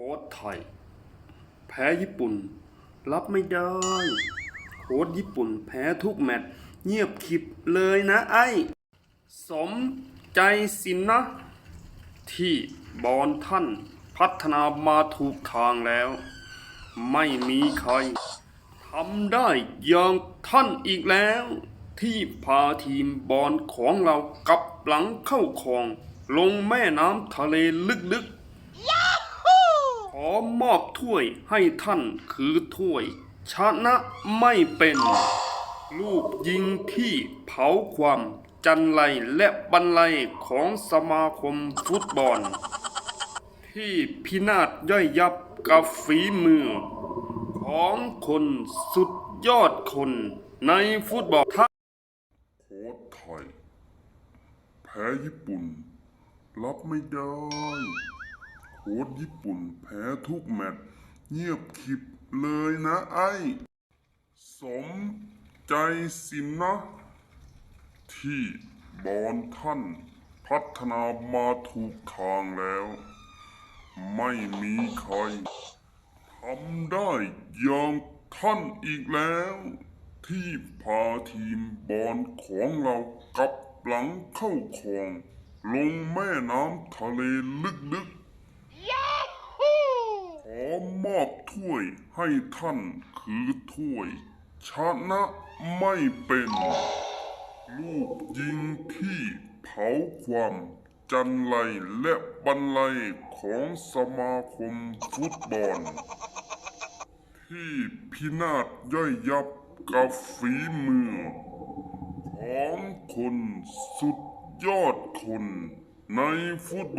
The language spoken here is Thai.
ค้ชไทย แพ้ญี่ปุ่น รับไม่ได้ โค้ชญี่ปุ่น แพ้ทุกแมตช์เงียบขิบเลยนะไอ้ สมใจสินนะ ที่บอลท่านพัฒนามาถูกทางแล้ว ไม่มีใครทำได้อย่างท่านอีกแล้ว ที่พาทีมบอลของเรากลับหลังเข้าคลอง ลงแม่น้ำทะเลลึกๆ อมอบถ้วยให้ท่านคือถ้วย ชนะไม่เป็น ลูกยิงที่เผาความจันไรและบันไลของสมาคมฟุตบอล ที่พินาศย่อยยับกับฝีมือ ของคนสุดยอดคนในฟุตบอลทั้งโค้ชไทย แพ้ญี่ปุ่น รับไม่ได้ ค้ชญี่ปุ่นแพ้ทุกแมตช์เงียบขิบเลยนะไอ้ สมใจสินนะ ที่บอลท่านพัฒนามาถูกทางแล้ว ไม่มีใครทำได้อย่างท่านอีกแล้ว ที่พาทีมบอลของเรากลับหลังเข้าคลอง ลงแม่น้ำทะเลลึกๆ มอบถ้วยให้ท่านคือถ้วย ชนะไม่เป็น ลูกยิงที่เผาความจันไรและบันไลของสมาคมฟุตบอล ที่พินาศย่อยยับกับฝีมือ ของคนสุดยอดคนในฟุตบอล